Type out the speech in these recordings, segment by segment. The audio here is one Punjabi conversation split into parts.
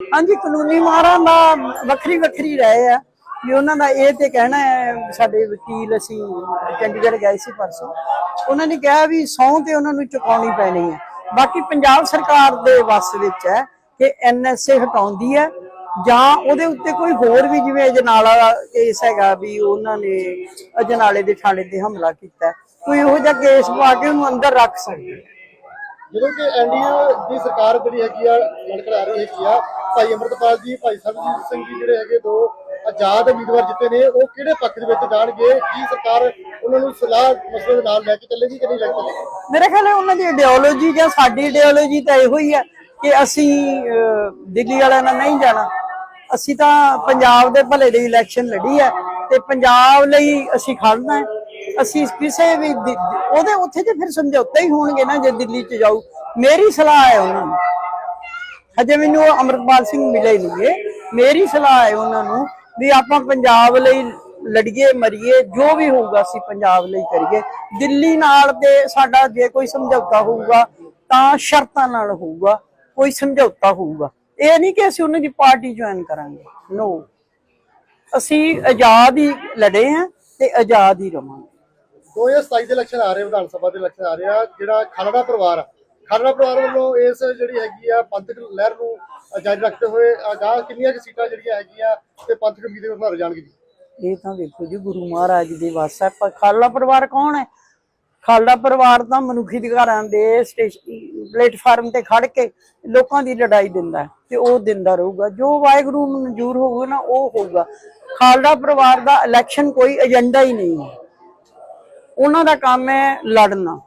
ਹਾਂਜੀ, ਕਾਨੂੰਨੀ ਮਾਰਾਂ ਦਾ ਵੱਖਰੀ ਵੱਖਰੀ ਰਹੇ ਆ ਵੀ ਉਹਨਾਂ ਦਾ ਇਹ ਤੇ ਕਹਿਣਾ ਹੈ, ਸਾਡੇ ਵਕੀਲ ਅਸੀਂ ਚੰਡੀਗੜ੍ਹ ਗਏ ਸੀ ਪਰਸੋਂ। ਉਹਨਾਂ ਨੇ ਕਿਹਾ ਵੀ ਸਹੁੰ ਤੇ ਉਹਨਾਂ ਨੂੰ ਚੁਕਾਉਣੀ ਪੈਣੀ ਹੈ। ਬਾਕੀ ਪੰਜਾਬ ਸਰਕਾਰ ਦੇ ਵੱਸ ਵਿੱਚ ਹੈ ਕਿ ਐਨਐਸਏ ਹਟਾਉਂਦੀ ਹੈ ਜਾਂ ਉਹਦੇ ਉੱਤੇ ਕੋਈ ਹੋਰ ਵੀ ਜਿਵੇਂ ਅਜਨਾਲਾ ਦਾ ਕੇਸ ਹੈਗਾ ਵੀ ਉਹਨਾਂ ਨੇ ਅਜਨਾਲੇ ਦੇ ਥਾਣੇ ਤੇ ਹਮਲਾ ਕੀਤਾ ਕੋਈ ਇਹੋ ਜਿਹਾ ਕੇਸ ਪਾ ਕੇ ਉਹਨੂੰ ਅੰਦਰ ਰੱਖ ਸਕਦੇ ਜਦੋਂ ਕਿ ਐਨਡੀਏ ਦੀ ਸਰਕਾਰ ਜਿਹੜੀ ਹੈਗੀ ਆ ਲੜਖੜਾ ਰਹੀ ਹੈਗੀ ਆ ਭਾਈ ਅਮਰਤਪਾਲ ਜੀ, ਭਾਈ ਸਰਬਜੀਤ ਸਿੰਘ ਜੀ ਜਿਹੜੇ ਹੈਗੇ ਦੋ ਆਜ਼ਾਦ ਉਮੀਦਵਾਰ ਜਿੱਤੇ ਨੇ, ਉਹ ਕਿਹੜੇ ਪੱਖ ਦੇ ਵਿੱਚ ਜਾਣਗੇ? ਕੀ ਸਰਕਾਰ ਉਹਨਾਂ ਨੂੰ ਸਲਾਹ ਮਸਲੇ ਦੇ ਨਾਲ ਲੈ ਕੇ ਚੱਲੇਗੀ ਕਿ ਨਹੀਂ ਲੈ ਕੇ ਚੱਲੇਗੀ? ਮੇਰੇ ਖਿਆਲ ਉਹਨਾਂ ਦੀ ਆਈਡੀਓਲੋਜੀ ਜਾਂ ਸਾਡੀ ਆਈਡੀਓਲੋਜੀ ਤਾਂ ਇਹੋ ਹੀ ਹੈ ਕਿ ਅਸੀਂ ਦਿੱਲੀ ਵਾਲਿਆਂ ਨਾਲ ਨਹੀਂ ਜਾਣਾ। ਅਸੀਂ ਤਾਂ ਪੰਜਾਬ ਦੇ ਭਲੇ ਲਈ ਇਲੈਕਸ਼ਨ ਲੜੀ ਹੈ ਤੇ ਪੰਜਾਬ ਲਈ ਅਸੀਂ ਖੜਨਾ ਹੈ। ਅਸੀਂ ਕਿਸੇ ਵੀ ਉਹਦੇ ਉੱਥੇ ਤੇ ਫਿਰ ਸਮਝੌਤੇ ਹੀ ਹੋਣਗੇ ਨਾ, ਜੇ ਦਿੱਲੀ ਚ ਜਾਊ। ਮੇਰੀ ਸਲਾਹ ਹੈ ਉਹਨਾਂ ਨੂੰ। ਹਜੇ ਮੈਨੂੰ ਉਹ ਅਮਰਪਾਲ ਸਿੰਘ ਮਿਲੇ ਨਹੀਂ ਮੇਰੀ ਸਲਾਹ ਹੈ ਉਹਨਾਂ ਨੂੰ ਵੀ ਆਪਾਂ ਪੰਜਾਬ ਲਈ ਲੜੀਏ, ਮਰੀਏ, ਜੋ ਵੀ ਹੋਊਗਾ ਅਸੀਂ ਪੰਜਾਬ ਲਈ ਕਰੀਏ। ਦਿੱਲੀ ਨਾਲ ਤੇ ਸਾਡਾ ਜੇ ਕੋਈ ਸਮਝੌਤਾ ਹੋਊਗਾ ਤਾਂ ਸ਼ਰਤਾਂ ਨਾਲ ਹੋਊਗਾ, ਕੋਈ ਸਮਝੌਤਾ ਹੋਊਗਾ। ਇਹ ਨਹੀਂ ਕਿ ਅਸੀਂ ਉਹਨਾਂ ਦੀ ਪਾਰਟੀ ਜੁਆਇਨ ਕਰਾਂਗੇ। ਨੋ ਅਸੀਂ ਆਜ਼ਾਦ ਹੀ ਲੜੇ ਆ ਤੇ ਆਜ਼ਾਦ ਹੀ ਰਵਾਂਗੇ। 2027 ਦੇ ਇਲੈਕਸ਼ਨ ਆ ਰਹੇ, ਵਿਧਾਨ ਸਭਾ ਦੇ ਇਲੈਕਸ਼ਨ ਆ ਰਹੇ ਜਿਹੜਾ ਖਾਲੜਾ ਪਰਿਵਾਰ ਆ ਖਾਲੜਾ ਪਰਿਵਾਰ ਵੱਲੋਂ ਇਸ ਜਿਹੜੀ ਹੈਗੀ ਆ ਪੰਥਕ ਲਹਿਰ ਨੂੰ ਜਾਰੀ ਰੱਖਦੇ ਹੋਏ ਅਗਾਹ ਕਿੰਨੀਆਂ ਕਿ ਸੀਟਾਂ ਜਿਹੜੀਆਂ ਹੈਗੀਆਂ ਤੇ ਪੰਥਕ ਉਮੀਦਵਾਰ ਬਣਾਏ ਜਾਣਗੇ ਜੀ? ਇਹ ਤਾਂ ਦੇਖੋ ਜੀ, ਗੁਰੂ ਮਹਾਰਾਜ ਦੇ ਵਾਸ ਖਾਲੜਾ ਪਰਿਵਾਰ ਕੌਣ ਹੈ? ਖਾਲੜਾ ਪਰਿਵਾਰ ਤਾਂ ਮਨੁੱਖੀ ਅਧਿਕਾਰਾਂ ਦੇ ਪਲੇਟਫਾਰਮ ਤੇ ਖੜ ਕੇ ਲੋਕਾਂ ਦੀ ਲੜਾਈ ਦਿੰਦਾ ਤੇ ਉਹ ਦਿੰਦਾ ਰਹੂਗਾ। ਜੋ ਵਾਹਿਗੁਰੂ ਨੂੰ ਮਨਜ਼ੂਰ ਹੋਊਗਾ ਨਾ, ਉਹ ਹੋਊਗਾ। ਖਾਲੜਾ ਪਰਿਵਾਰ ਦਾ ਇਲੈਕਸ਼ਨ ਕੋਈ ਏਜੰਡਾ ਹੀ ਨਹੀਂ ਹੈ। ਉਹਨਾਂ ਦਾ ਕੰਮ ਹੈ ਲੜਨਾ।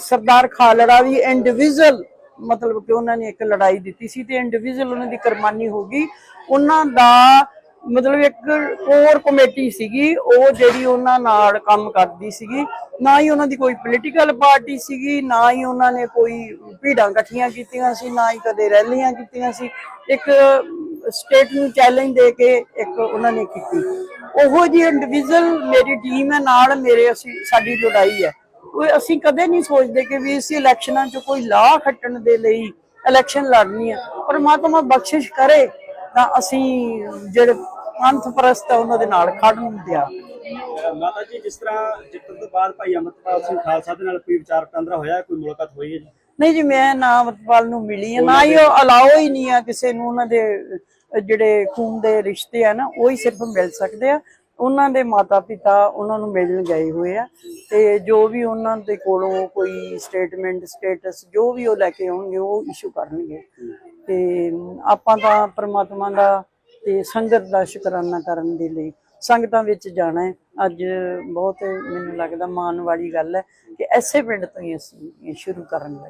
ਸਰਦਾਰ ਖਾਲੜਾ ਵੀ ਇੰਡੀਵਿਜੂਅਲ ਮਤਲਬ ਕਿ ਉਹਨਾਂ ਨੇ ਇੱਕ ਲੜਾਈ ਦਿੱਤੀ ਸੀ ਤੇ ਇੰਡੀਵਿਜੂਅਲ ਉਹਨਾਂ ਦੀ ਕੁਰਬਾਨੀ ਹੋ ਗਈ। ਉਹਨਾਂ ਦਾ ਮਤਲਬ ਇੱਕ ਕੋਰ ਕਮੇਟੀ ਸੀਗੀ, ਉਹ ਜਿਹੜੀ ਉਹਨਾਂ ਨਾਲ ਕੰਮ ਕਰਦੀ ਸੀਗੀ। ਨਾ ਹੀ ਉਹਨਾਂ ਦੀ ਕੋਈ ਪੋਲੀਟੀਕਲ ਪਾਰਟੀ ਸੀਗੀ, ਨਾ ਹੀ ਉਹਨਾਂ ਨੇ ਕੋਈ ਭੀੜਾਂ ਇਕੱਠੀਆਂ ਕੀਤੀਆਂ ਸੀ, ਨਾ ਹੀ ਕਦੇ ਰੈਲੀਆਂ ਕੀਤੀਆਂ ਸੀ। ਇੱਕ ਸਟੇਟ ਨੂੰ ਚੈਲੰਜ ਦੇ ਕੇ ਇੱਕ ਉਹਨਾਂ ਨੇ ਕੀਤੀ। ਉਹੋ ਜੀ ਇੰਡੀਵਿਜੂਅਲ ਮੇਰੀ ਟੀਮ ਹੈ, ਨਾਲ ਮੇਰੇ ਅਸੀਂ, ਸਾਡੀ ਲੜਾਈ ਹੈ। ਅਸੀਂ ਕਦੇ ਨਹੀਂ ਸੋਚਦੇ ਕਿ ਵੀ ਇਸ ਇਲੈਕਸ਼ਨਾਂ 'ਚ ਕੋਈ ਲਾਹ ਖੱਟਣ ਦੇ ਲਈ ਇਲੈਕਸ਼ਨ ਲੜਨੀ ਹੈ। ਪਰਮਾਤਮਾ ਬਖਸ਼ਿਸ਼ ਕਰੇ ਤਾਂ ਅਸੀਂ ਜਿਹੜੇ ਪੰਥ ਪ੍ਰਸਤ ਆ ਉਹਨਾਂ ਦੇ ਨਾਲ ਖੜਨ ਦਿਆ ਮਾਤਾ ਜੀ ਜਿਸ ਤਰ੍ਹਾਂ ਜਿੱਤਣ ਤੋਂ ਬਾਅਦ ਭਾਈ ਅਮਰਪਾਲ ਸਿੰਘ ਖਾਲਸਾ ਦੇ ਨਾਲ ਕੋਈ ਵਿਚਾਰ ਵਟਾਂਦਰਾ ਹੋਇਆ ਕੋਈ ਮੁਲਾਕਾਤ ਹੋਈ ਹੈ ਜੀ? ਨਹੀਂ ਜੀ ਮੈਂ ਨਾ ਅਮਰਪਾਲ ਨੂੰ ਮਿਲੀ ਹੈ ਨਾ ਹੀ ਉਹ ਅਲਾਓ ਹੀ ਨਹੀਂ ਆ ਕਿਸੇ ਨੂੰ ਉਹਨਾਂ ਦੇ ਜਿਹੜੇ ਖੂਨ ਦੇ ਰਿਸ਼ਤੇ ਆ ਨਾ ਉਹ ਹੀ ਸਿਰਫ ਮਿਲ ਸਕਦੇ ਆ। ਉਹਨਾਂ ਦੇ ਮਾਤਾ ਪਿਤਾ ਉਹਨਾਂ ਨੂੰ ਮਿਲਣ ਗਏ ਹੋਏ ਆ ਤੇ ਜੋ ਵੀ ਉਹਨਾਂ ਦੇ ਕੋਲੋਂ ਕੋਈ ਸਟੇਟਮੈਂਟ ਸਟੇਟਸ ਜੋ ਵੀ ਉਹ ਲੈ ਕੇ ਆਉਣਗੇ, ਉਹ ਇਸ਼ੂ ਕਰਨਗੇ। ਤੇ ਆਪਾਂ ਤਾਂ ਪ੍ਰਮਾਤਮਾ ਦਾ ਤੇ ਸੰਗਤ ਦਾ ਸ਼ੁਕਰਾਨਾ ਕਰਨ ਦੇ ਲਈ ਸੰਗਤਾਂ ਵਿੱਚ ਜਾਣਾ ਹੈ। ਅੱਜ ਬਹੁਤ ਮੈਨੂੰ ਲੱਗਦਾ ਮਾਣ ਵਾਲੀ ਗੱਲ ਹੈ ਕਿ ਐਸੇ ਪਿੰਡ ਤੋਂ ਹੀ ਅਸੀਂ ਸ਼ੁਰੂ ਕਰਨ ਲੱਗੇ।